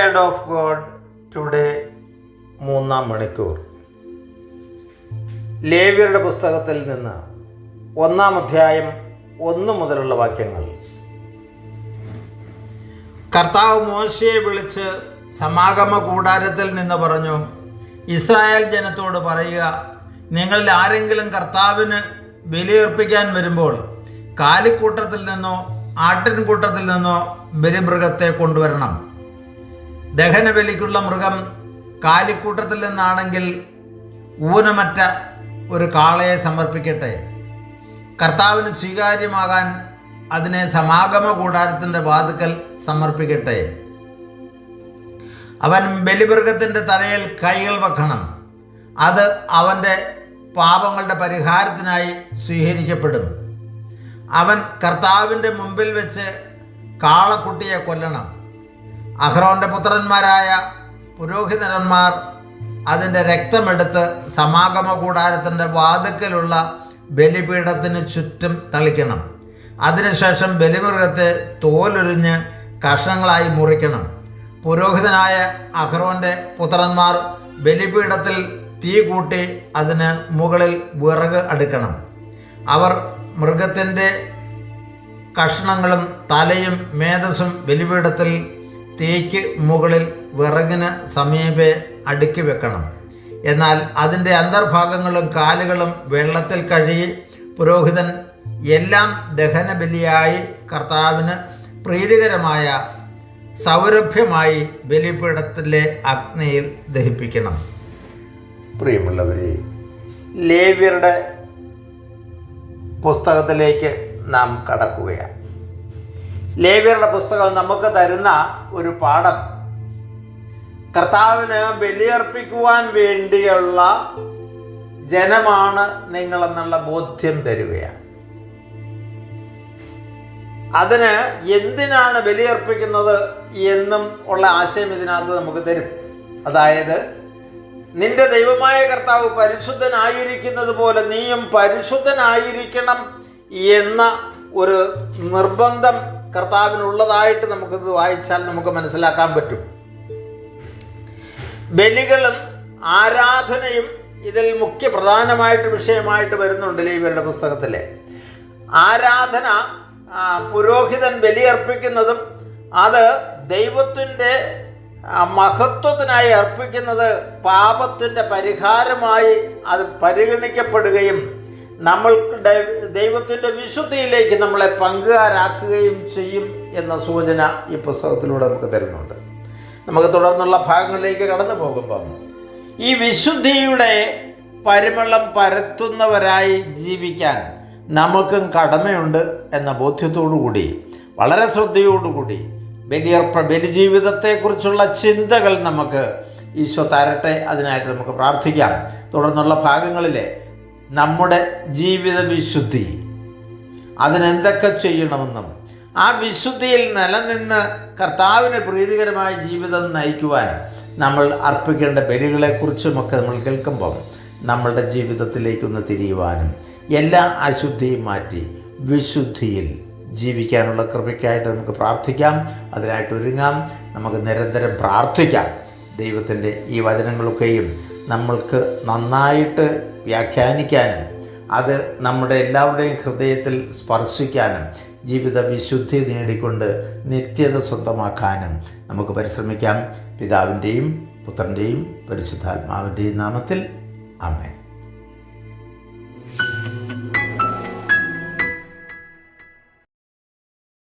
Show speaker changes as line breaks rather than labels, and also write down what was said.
Of God today മൂന്നാം മണിക്കൂർ. ലേവ്യരുടെ പുസ്തകത്തിൽ നിന്ന് ഒന്നാം അധ്യായം ഒന്ന് മുതലുള്ള വാക്യങ്ങൾ. കർത്താവ് മോശയെ വിളിച്ച് സമാഗമ കൂടാരത്തിൽ നിന്ന് പറഞ്ഞു ഇസ്രായേൽ ജനത്തോട് പറയുക നിങ്ങളിൽ ആരെങ്കിലും കർത്താവിന് ബലിയർപ്പിക്കാൻ വരുമ്പോൾ കാലിക്കൂട്ടത്തിൽ നിന്നോ ആട്ടിൻകൂട്ടത്തിൽ നിന്നോ ബലിമൃഗത്തെ കൊണ്ടുവരണം. ദഹനബലിക്കുള്ള മൃഗം കാലിക്കൂട്ടത്തിൽ നിന്നാണെങ്കിൽ ഊനമറ്റ ഒരു കാളയെ സമർപ്പിക്കട്ടെ. കർത്താവിന് സ്വീകാര്യമാകാൻ അതിനെ സമാഗമ കൂടാരത്തിന്റെ വാതുക്കൽ സമർപ്പിക്കട്ടെ. അവൻ ബലിമൃഗത്തിന്റെ തലയിൽ കൈകൾ വെക്കണം. അത് അവന്റെ പാപങ്ങളുടെ പരിഹാരത്തിനായി സ്വീകരിക്കപ്പെടും. അവൻ കർത്താവിന്റെ മുമ്പിൽ വെച്ച് കാളക്കുട്ടിയെ കൊല്ലണം. അഹ്റോന്റെ പുത്രന്മാരായ പുരോഹിതന്മാർ അതിന്റെ രക്തമെടുത്ത് സമാഗമ കൂടാരത്തിന്റെ വാതുക്കലുള്ള ബലിപീഠത്തിന് ചുറ്റും തളിക്കണം. അതിനുശേഷം ബലിമൃഗത്തെ തോലൊരിഞ്ഞ് കഷ്ണങ്ങളായി മുറിക്കണം. പുരോഹിതനായ അഹ്റോന്റെ പുത്രന്മാർ ബലിപീഠത്തിൽ തീ കൂട്ടി അതിന് മുകളിൽ വിറക് അടുക്കണം. അവർ മൃഗത്തിന്റെ കഷ്ണങ്ങളും തലയും മേധസ്സും ബലിപീഠത്തിൽ തീക്ക് മുകളിൽ വിറകിന് സമീപെ അടുക്കി വെക്കണം. എന്നാൽ അതിന്റെ അന്തർഭാഗങ്ങളും കാലുകളും വെള്ളത്തിൽ കഴുകി പുരോഹിതൻ എല്ലാം ദഹനബലിയായി കർത്താവിന് പ്രീതികരമായ സൗരഭ്യമായി ബലിപീഠത്തിലെ അഗ്നിയിൽ ദഹിപ്പിക്കണം. പ്രിയമുള്ളവരെ ലേവ്യരുടെ പുസ്തകത്തിലേക്ക് നാം കടക്കുകയാണ്. ലേവ്യരുടെ പുസ്തകം നമുക്ക് തരുന്ന ഒരു പാഠം. കർത്താവിന് ബലിയർപ്പിക്കുവാൻ വേണ്ടിയുള്ള ജനമാണ് നിങ്ങളെന്നുള്ള ബോധ്യം തരികയാണ്. അതിന് എന്തിനാണ് ബലിയർപ്പിക്കുന്നത് എന്നും ഉള്ള ആശയം ഇതിനകത്ത് നമുക്ക് തരും. അതായത് നിന്റെ ദൈവമായ കർത്താവ് പരിശുദ്ധനായിരിക്കുന്നത് പോലെ നീയും പരിശുദ്ധനായിരിക്കണം എന്ന ഒരു നിർബന്ധം കർത്താവിനുള്ളതായിട്ട് നമുക്കിത് വായിച്ചാൽ നമുക്ക് മനസ്സിലാക്കാൻ പറ്റും. ബലികളും ആരാധനയും ഇതിൽ മുഖ്യ പ്രധാനമായിട്ട് വിഷയമായിട്ട് വരുന്നുണ്ട് ലേവിയരുടെ പുസ്തകത്തിലെ. ആരാധന പുരോഹിതൻ ബലിയർപ്പിക്കുന്നതും അത് ദൈവത്തിന്റെ മഹത്വത്തിനായി അർപ്പിക്കുന്നത് പാപത്തിന്റെ പരിഹാരമായി അത് പരിഗണിക്കപ്പെടുകയും ദൈ- ദൈവത്തിന്റെ വിശുദ്ധിയിലേക്ക് നമ്മളെ പങ്കുകാരാക്കുകയും ചെയ്യും എന്ന സൂചന ഈ പുസ്തകത്തിലൂടെ നമുക്ക് തരുന്നുണ്ട്. നമുക്ക് തുടർന്നുള്ള ഭാഗങ്ങളിലേക്ക് കടന്നു പോകുമ്പം ഈ വിശുദ്ധിയുടെ പരിമളം പരത്തുന്നവരായി ജീവിക്കാൻ നമുക്കും കടമയുണ്ട് എന്ന ബോധ്യത്തോടുകൂടി വളരെ ശ്രദ്ധയോടുകൂടി ബലിയർപ്പ ബലിജീവിതത്തെക്കുറിച്ചുള്ള ചിന്തകൾ നമുക്ക് ഈശോ തരട്ടെ അതിനായിട്ട് നമുക്ക് പ്രാർത്ഥിക്കാം. തുടർന്നുള്ള ഭാഗങ്ങളിലെ നമ്മുടെ ജീവിത വിശുദ്ധി. അതിനെന്തൊക്കെ ചെയ്യണമെന്നും ആ വിശുദ്ധിയിൽ നിലനിന്ന് കർത്താവിന് പ്രീതികരമായ ജീവിതം നയിക്കുവാൻ നമ്മൾ അർപ്പിക്കേണ്ട ബലികളെക്കുറിച്ചുമൊക്കെ നമ്മൾ കേൾക്കുമ്പം നമ്മളുടെ ജീവിതത്തിലേക്കൊന്ന് തിരിയുവാനും എല്ലാ അശുദ്ധിയും മാറ്റി വിശുദ്ധിയിൽ ജീവിക്കാനുള്ള കൃപയ്ക്കായിട്ട് നമുക്ക് പ്രാർത്ഥിക്കാം. അതിനായിട്ട് ഒരുങ്ങാം. നമുക്ക് നിരന്തരം പ്രാർത്ഥിക്കാം. ദൈവത്തിന്റെ ഈ വചനങ്ങളൊക്കെയും നമ്മൾക്ക് നന്നായിട്ട് വ്യാഖ്യാനിക്കാനും അത് നമ്മുടെ എല്ലാവരുടെയും ഹൃദയത്തിൽ സ്പർശിക്കാനും ജീവിത വിശുദ്ധി നേടിക്കൊണ്ട് നിത്യത സ്വന്തമാക്കാനും നമുക്ക് പരിശ്രമിക്കാം. പിതാവിന്റെയും പുത്രന്റെയും പരിശുദ്ധാത്മാവിന്റെയും നാമത്തിൽ. അമേൻ